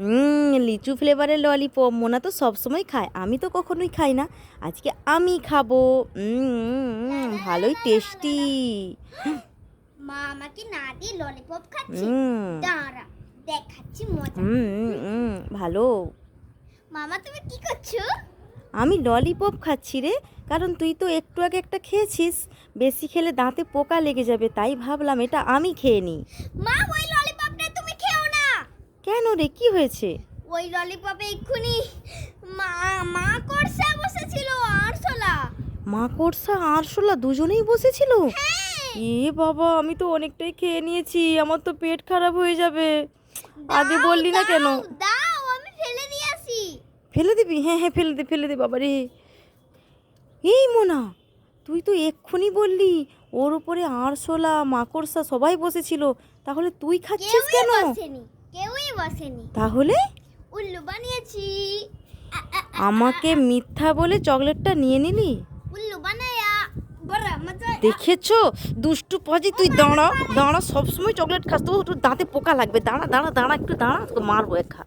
হুম লিচু ফ্লেভারের ললিপপ মোনা তো সবসময় খায়। আমি তো কখনোই খাই না। আজকে আমি খাব। ভালোই টেস্টি মা আমাকে না দিয়ে ললিপপ খাচ্ছে? হুম দাঁড়া দেখাচ্ছি মজা। ভালো। মামা তুমি কি করছ? আমি ললিপপ খাচ্ছি রে। কারণ তুই তো একটু আগে একটা খেয়েছিস। বেশি খেলে দাঁতে পোকা লেগে যাবে তাই ভাবলাম এটা আমি খেয়ে নিই। মা ললিপপটা তুমি খেও না কেন রে কি হয়েছে? ওই ললিপপে এক্ষুনি মা মা করসা বসেছিল আরশোলা। মাকড়সা আরশোলা দুজনেই বসেছিল? হ্যাঁ। এ বাবা আমি তো অনেকটাই খেয়ে নিয়েছি আমার তো পেট খারাপ হয়ে যাবে। আগে বললি না কেন? দাও, আমি ফেলে দিয়ে আসি। ফেলে দিবি? হ্যাঁ হ্যাঁ ফেলে দে ফেলে দে বাবা রে। এই মোনা তুই তো এক্ষুনি বললি ওর উপরে আরশোলা মাকড়সা সবাই বসেছিল তাহলে তুই খাচ্ছিস কেন? বসেনি। তাহলে? উল্লু বানিয়েছি। আমাকে মিথ্যা বলে চকলেটটা নিয়ে নিলি? উল্লু বানায়া। দেখেছ? দুষ্টু পজি তুই দাঁড়া দাঁড়া সবসময় চকলেট খাস তো তোর দাঁতে পোকা লাগবে। দাঁড়া দাঁড়া দাঁড়া একটু দাঁড়া মারবো একা খা।